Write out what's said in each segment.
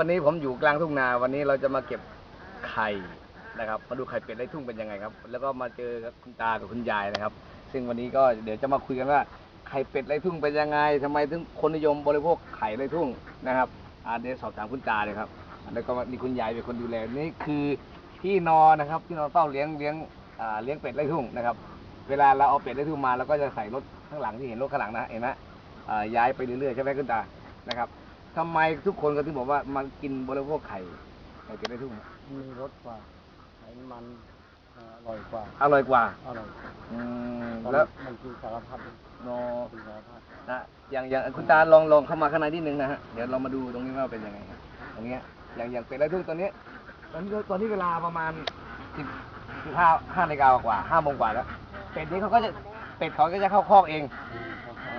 วันนี้ผมอยู่กลางทุ่งนาวันนี้เราจะมาเก็บไข่นะครับมาดูไข่เป็ดไร่ทุ่งเป็นยังไงครับ แล้วก็มาเจอกับคุณตากับคุณยายนะครับ ซึ่งวันนี้ก็เดี๋ยวจะมาคุยกันว่าไข่เป็ดไร่ทุ่งเป็นยังไงทำไมถึงคนนิยมบริโภคไข่ไร่ทุ่งนะครับอ่าเดี๋ยวสอบถามคุณตาเลยครับแล้วก็มีคุณยายเป็นคนดูแลนี่คือที่นอนนะครับที่นอนเฝ้าเลี้ยงเลี้ยงอ่าเลี้ยงเป็ดไร่ทุ่งนะครับ เวลาเราเอาเป็ดไร่ทุ่งมาเราก็จะใส่รถข้างหลังที่เห็นรถข้างหลังนะเห็นไหมอ่าย้ายไปเรื่อยๆใช่ไหมคุณตานะครับ ทำไมทุกคนก็ถึงบอกว่ามากินบริโภคไข่ไข่เป็ดไร่ทุ่งมีรสกว่าไขมันเอ่ออร่อยกว่าอร่อยกว่า อร่อยอืมแล้แล้ววมันกินสารพัดโนกินสารพัดนะอย่างอย่างคุณตาลองลองเข้ามาข้างในนิดนึงนะฮะเดี๋ยวเรามาดูตรงนี้ว่าเป็นยังไงครับตรงเนี้ยอย่างอย่างเป็ดไร่ทุ่งตอนนี้ตอนนี้ตอนนี้เวลาประมาณสิบสิบห้าห้านาฬิกากว่าห้าโมงกว่าแล้วเป็ดนี้เขาก็จะเป็ดเขาก็จะเข้าคอกเองอืมครับอ๋อ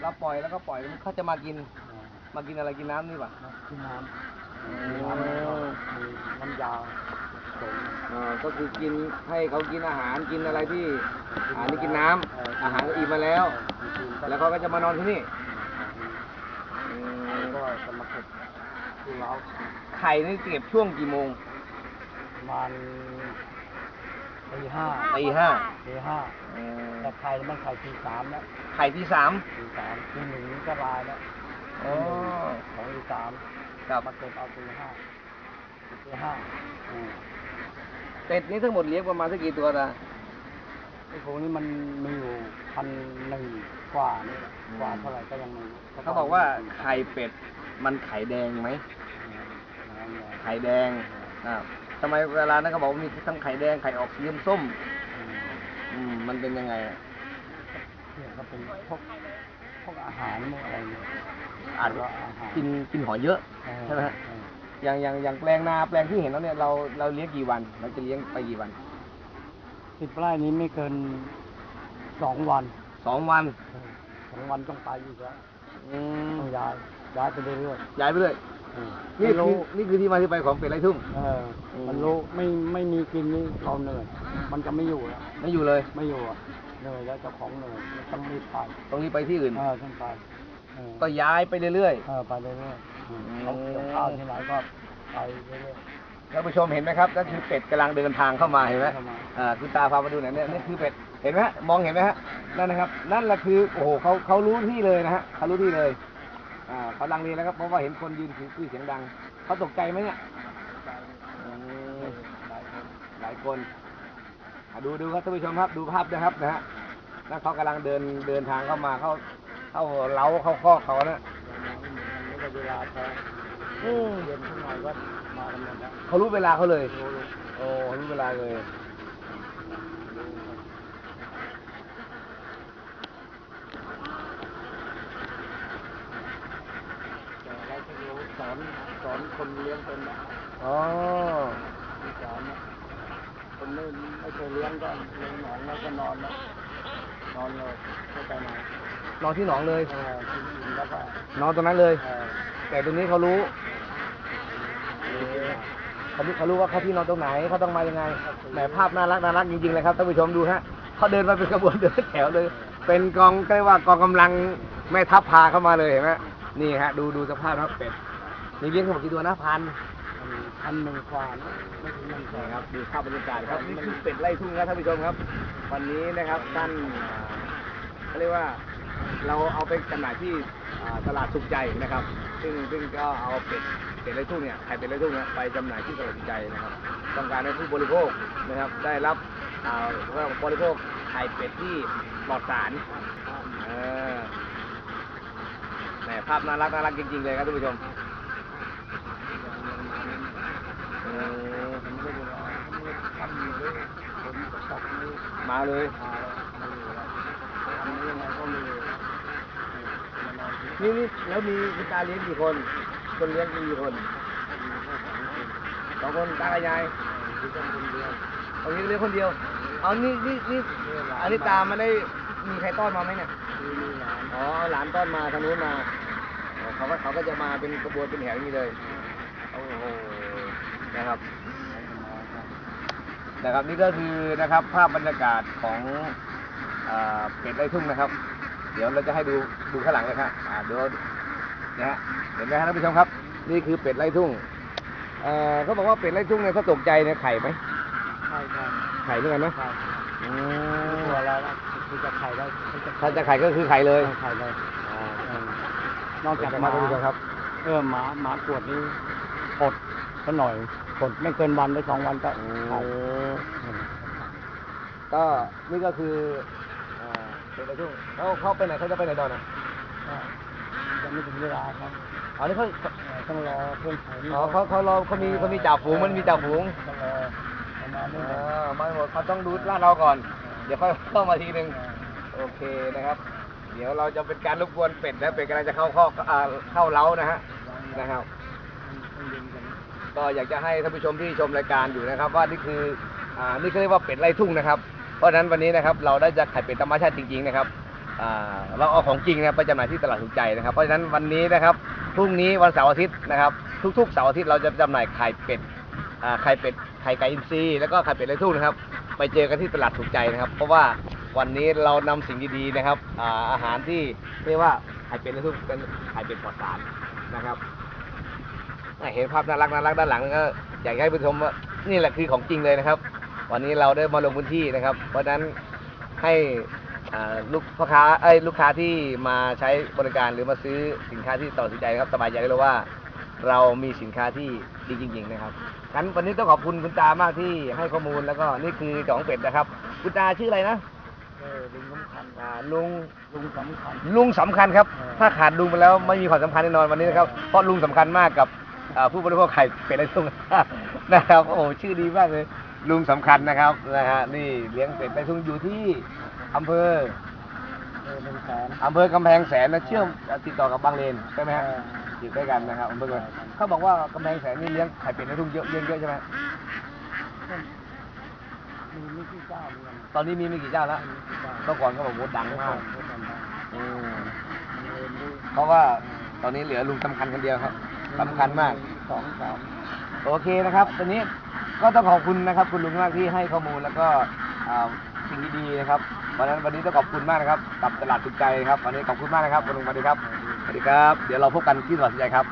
เราปล่อยแล้วก็ปล่อยเขาจะมากินมากินอะไรกินน้ำนี่ป่ะกินน้ำอืมีน้ำแล้วก็มมีน้ำยาผสมอ่าก็คือกินให้เขากินอาหารกินอะไรที่อาหารนี่กินน้ำอาหารก็อิ่มมาแล้ว แล้วเขาก็จะมานอนที่นี่อืแล้วมก็จะมาเก็บที่เราไข่นี่เก็บช่วงกี่โมงประมาณตีห้าตีห้าตีห้าอืมแต่ไข่มันไข่ตีสามแล้วไข่ที่สามตีสามตีหนึ่งนี่ก็ลายแล้ว อ๋อ ของตีสามครับ มาเก็บเอาตีห้าตีห้าอืมเป็ดนี่ทั้งหมดเลี้ยงประมาณสักกี่ตัวตาไอ้พวกนี้มันมีอยู่พันหนึ่งกว่านี่อืมกว่าเท่าไหร่ก็ยังไมีเขาบอกว่าไข่เป็ดมันไข่แดงไหม ไข่แดงอ่าทำไมเวลานั้นเขาบอกว่ามีทั้งไข่แดงไข่ออกสีส้มอืมมันเป็นยังไงอะ เนี่ยก็เป็นพวกพ วกอาหารพวกอะไรเนี่ยอาจจะอาหารกินกินหอยเยอะเออใช่ไหมฮะ เอออย่างอย่างอย่างแปลงนาแปลงที่เห็นแล้วเนี่ยเราเราเลี้ยงกี่วัน เราจะเลี้ยงไปกี่วันสิบไร่นี้ไม่เกินสองวันสองวันเออสองวันต้องไปอีกแล้วอืมต้องย้ายย้ายไปเรื่อยย้ายไปเลยๆเออนี่ไม่คืรู้อนี่คือที่มาที่ไปของเป็ดไร่ทุ่ง เอออม มันรู้ไม่ไม่มีกินนี่เราเหนื่อยมันจะไม่อยู่แล้วไม่อยู่เลย ไม่อยู่อะ เหนื่อยแล้วเจ้าของเหนื่อยต้องรีบไปตรงนี้ไปที่อื่น เออต้องไปเออก็ย้ายไปเรื่อย เออไปเรื่อยๆอืมอืมเขาเกี่ยวข้าวที่ไหนก็ไปเรื่อยๆท่านผู้ชมเห็นไหมครับนั่นคือเป็ดกำลังเดินทางเข้ามาเห็นไหมเข้ามาอ่าคุณตาพามาดูหน่อยเนี่ยนี่คือเป็ดเห็นไหมฮะมองเห็นไหมฮะนั่นนะครับ นั่นแหละคือโอ้โหเขาเขารู้ที่เลยนะฮะเขารู้ที่เลย อ่าเขาดังนี้แล้วครับเพราะว่าเห็นคนยืนถือคุยเสียงดังเขาตกใจไหมเนี่ยอืมหลายคนอะ ดูดูครับท่านผู้ชมครับดูภาพนะครับนะฮะนั่นเขากำลังเดินเดินทางเข้ามาเข้าเข้าเล้าเข้าคอกเขานะมันก็เวลาเขาอืมเย็นขึ้นหน่อยก็มากันหมดแล้วเขารู้เวลาเขาเลยรู้รู้โอ้รู้เวลาเลยแต่เราจะรู้สอนสอนคนเลี้ยงเป็นนะอ๋อสอนนะ คนไม่ไม่เคยเลี้ยงก็เลี้ยงหนองแล้วก็นอนแล้วนอนเลยไม่ไปไหนนอนที่หนองเลย เออกินอิ่มแล้วก็นอนตรงนั้นเลย เออแต่ตรงนี้เขารู้เขารู้เขารู้ว่าเขาที่นอนตรงไหนเขาต้องมายังไงแหมภาพน่ารักน่ารักจริงๆเลยครับท่านผู้ชมดูฮะเขาเดินมาเป็นขบวนเดินแถวเลย เป็นกองก็เรียกว่ากองกำลังแม่ทัพพาเข้ามาเลยเห็นไหมนี่ฮะดูดูสภาพนะครับเป็ดนี่เลี้ยงทั้งหมดกี่ตัวนะพัน พันหนึ่งกว่านะไม่ถึงหนึ่งแสนี่ครับดูภาพบรรยากาศครับนี่คือเป็ดไล่ทุ่งครับท่านผู้ชมครับ วันนี้นะครับท่านเขาเรียกว่าเราเอาไปจำหน่ายที่ตลาดสุขใจนะครับ ซึ่งซึ่งก็เอาเป็ดเป็ดไล่ทุ่งเนี่ยไข่เป็ดไล่ทุ่งเนี่ยไปจำหน่ายที่ตลาดสุขใจนะครับ ต้องการให้ผู้บริโภคนะครับ ได้รับอ่าว่าบริโภคไข่เป็ดที่ปลอดสารเออแหมภาพน่ารักน่ารักจริงๆเลยครับท่านผู้ชมเออ ผ มก็เวลาทำอยู่ด้วยผมก็ตกนี้มาเลยมามาอยู่แล้วทำนี้ยังไงก็มีอยู่มานอนที่นี่นี่แล้วมีคุณตาเลี้ยงกี่คน คนเลี้ยงมีกี่คนสองคนตากับยายที่ต้องคนเดียวเอานี้เลี้ยงคนเดียว เอานี่นี่นี่อันนี้ตามันได้มีใครต้อนมาไหมเนี่ยมีมีหลานอ๋อหลานต้อนมาทางนู้นมาอ๋อเขาก็เขาก็จะมาเป็นกระบวนเป็นแถวอย่างนี้เลยโอ้โห นะครับนะครับนี่ก็คือนะครับภาพบรรยากาศของอ่าเป็ดไร่ทุ่งนะครับ เดี๋ยวเราจะให้ดูดูข้างหลังเลยครับอ่าเดี๋ยวนะฮะเห็นไหมครับท่านผู้ชมครับ นี่คือเป็ดไล่ทุ่งเอ่อเขาบอกว่าเป็ดไล่ทุ่งเนี่ยถ้าตกใจเนี่ยไข่ไหมใช่ใช่ไข่เหมือนกันนะใช่อืตัวมเราละคือจะไข่ได้คือจะถ้าจะไข่ก็คือไข่เลยไข่เลยอ่าเออนอกจากเดี๋ยวหมามาดูกันครับ เออหมาหมากวดนี้อดก็หน่อย กดไม่เกินวันหรือสองวันก็อืไข่มอืมก็นี่ก็คือเอ่อเป็ดไล่ทุ่งเขาเขาไปไหนเขาจะไปไหนตอนน่ะก็ยังไม่ถึงเวลาครับอ๋อนี่เขาเออต้องรอเพื่อนไข่นี่อ๋อเขาเขารอเขามีเขามีจ่าฝูงมันมีจ่าฝูงต้องรอประมาณนี้เอนะอมาหมดเขาต้องดูลาดเราก่อน เดี๋ยวค่อยเข้ามาทีหนึ่งโอเคนะครับ เดี๋ยวเราจะเป็นการรบกวนเป็ดนะเป็ดกำลังจะเข้าข้ออ่าเข้าเล้านะฮะนะครับ ต้องเย็นกัน ก็อยากจะให้ท่านผู้ชมที่ชมรายการอยู่นะครับ ว่านี่คืออ่านี่เขาเรียกว่าเป็ดไล่ทุ่งนะครับ เพราะฉะนั้นวันนี้นะครับเราได้จะไข่เป็ดธรรมชาติจริงๆนะครับอ่าเราเอาของจริงนะไปจำหน่ายที่ตลาดถูกใจนะครับ เพราะฉะนั้นวันนี้นะครับพรุ่งนี้วันเสาร์อาทิตย์นะครับ ทุกๆเสาร์อาทิตย์เราจะจำหน่ายไข่เป็ดอ่าไข่เป็ดไข่ไก่อินทรีย์แล้วก็ไข่เป็ดไล่ทุ่งนะครับ ไปเจอกันที่ตลาดถูกใจนะครับ เพราะว่าวันนี้เรานำสิ่งดีๆนะครับอ่าอาหารที่เรียกว่าไข่เป็ดไล่ทุ่งเป็นไข่เป็ดปลอดสารนะครับ เห็นภาพน่ารักน่ารักด้านหลังก็อยากให้ผู้ชมว่านี่แหละคือของจริงเลยนะครับ วันนี้เราได้มาลงพื้นที่นะครับ เพราะฉะนั้นให้อ่าลูกพ่อค้าเอ้ยลูกค้าที่มาใช้บริการหรือมาซื้อสินค้าที่ต่อสินใจนะครับสบายใจได้เลยว่า เรามีสินค้าที่ดีจริง ๆ นะครับงั้นวันนี้ต้องขอบคุณคุณตามากที่ให้ข้อมูลแล้วก็นี่คือจ่องเป็ดนะครับ คุณตาชื่ออะไรนะเออลุงสำคัญอ่าลุง ลุงสำคัญ ลุงสำคัญครับเออถ้าขาดลุงไปแล้วไม่มีความสำคัญแน่นอนวันนี้นะครับ เพราะลุงสำคัญมากกับอ่า ผู้บริโภคไข่เป็ดไร้ทุ่งนะครับ โอ้โหชื่อดีมากเลย ลุงสำคัญนะครับนะฮะนี่เลี้ยงเป็ดไร้ทุ่งอยู่ที่อำเภอเออเป็นแสนอำเภอกำแพงแสนนะเชื่อมติดต่อกับบางเลนใช่ไหมฮะเอออยู่ใกล้กันนะครับอำเภอกำแพงเขาบอกว่ากำแพงแสนนี่เลี้ยงไข่เป็ดไร้ทุ่งเยอะเยอะเยอะใช่ไหมมีมีที่เจ้าเหมือนกันตอนนี้มีไม่กี่เจ้าแล้วมีที่เจ้าเมื่อก่อนก็บอกว่าดังมากเมื่อก่อนนะอืมมันเรียนรู้เพราะว่าตอนนี้เหลือลุงสำคัญคนเดียวครับ สำคัญมากสองสามโอเคนะครับตอนนี้ก็ต้องขอบคุณนะครับ คุณลุงมากที่ให้ข้อมูลแล้วก็อ่าสิ่งดีๆนะครับวันนั้นวันนี้ต้องขอบคุณมากนะครับ กับตลาดสุดใจครับวันนี้ขอบคุณมากนะครับคุณลุงสวัสดีครับสวัสดีครับ เดี๋ยวเราพบกันที่ตลาดสุดใจครับ